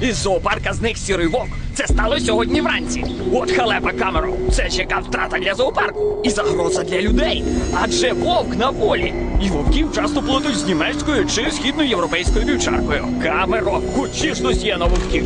Із зоопарка зник сірий вовк. Це стало сьогодні вранці. От халепа камеро. Це чека втрата для зоопарку і загроза для людей. Адже вовк на волі. І вовків часто плутають з німецькою чи східноєвропейською вівчаркою. Камеро, хочеш досьє на вовків.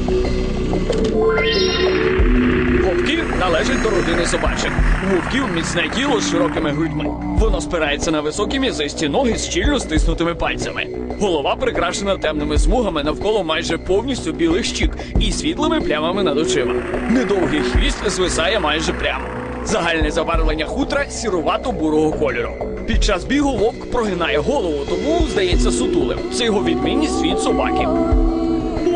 Вовки належать до родини собачих. У вовків міцне тіло з широкими грудьми. Воно спирається на високі м'язисті ноги з щільно стиснутими пальцями. Голова прикрашена темними смугами навколо майже повністю білих щік і світлими плямами над очима. Недовгий хвіст звисає майже прямо. Загальне забарвлення хутра сірувато-бурого кольору. Під час бігу вовк прогинає голову, тому здається сутулим. Це його відмінність від собаки.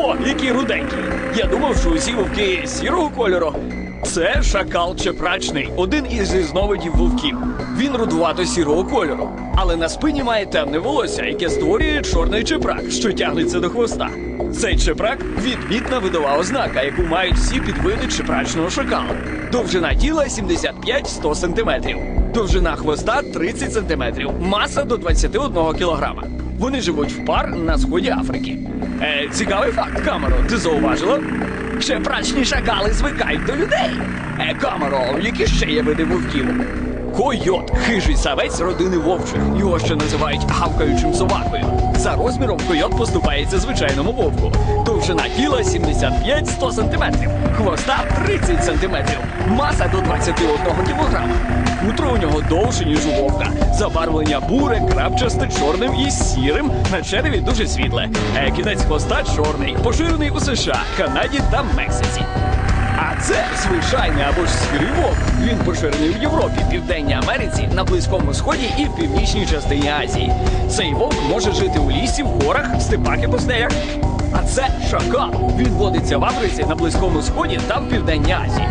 О, який руденький. Я думав, що усі вовки сірого кольору. Це шакал чепрачний, один із різновидів вовків. Він рудувато сірого кольору, але на спині має темне волосся, яке створює чорний чепрак, що тягнеться до хвоста. Цей чепрак відмітна видова ознака, яку мають всі підвиди чепрачного шакала. Довжина тіла 75-100 см. Довжина хвоста 30 см. Маса до 21 кг. Вони живуть в пар на сході Африки. Е, цікавий факт, Камеро, ти зауважила? Ще прачні шакали звикають до людей. Е, Камеро, які ще є види вовків? Койот хижий савець родини вовчих. Його ще називають гавкаючим собакою. За розміром койот поступається звичайному вовку. Довжина тіла 75-100 см, хвоста 30 см, маса до 21 кг. Утро у нього довше, ніж у вовка. Забарвлення буре, крапчасте, чорним і сірим. На череві дуже світле. Е, Кінець хвоста чорний, поширений у США, Канаді та Мексиці. Це звичайний або ж сірий вовк. Він поширений в Європі, Південній Америці, на Близькому Сході і в північній частині Азії. Цей вовк може жити у лісі, в горах, степах і пустелях. А це шакал. Він водиться в Африці, на Близькому Сході та в Південній Азії.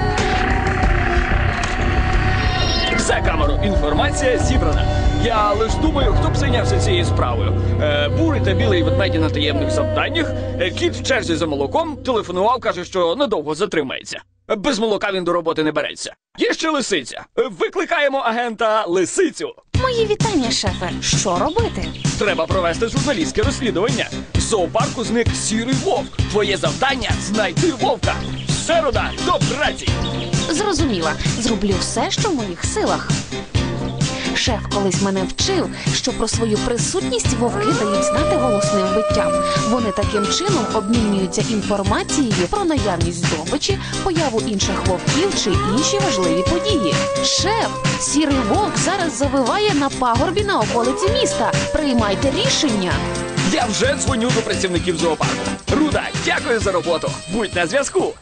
Все, камеру, інформація зібрана. Я лиш думаю, хто б зайнявся цією справою. Е, бурий та білий ведмеді на таємних завданнях. Е, кіт в черзі за молоком телефонував, каже, що надовго затримається. Без молока він до роботи не береться. Є ще лисиця. Викликаємо агента лисицю. Мої вітання, шефе. Що робити? Треба провести журналістське розслідування. З зоопарку зник сірий вовк. Твоє завдання знайти вовка. Середа до праці! Зрозуміла, зроблю все, що в моїх силах. Шеф колись мене вчив, що про свою присутність вовки дають знати голосним биттям. Вони таким чином обмінюються інформацією про наявність здобичі, появу інших вовків чи інші важливі події. Шеф, сірий вовк зараз завиває на пагорбі на околиці міста. Приймайте рішення. Я вже дзвоню до працівників зоопарку. Руда, дякую за роботу. Будь на зв'язку.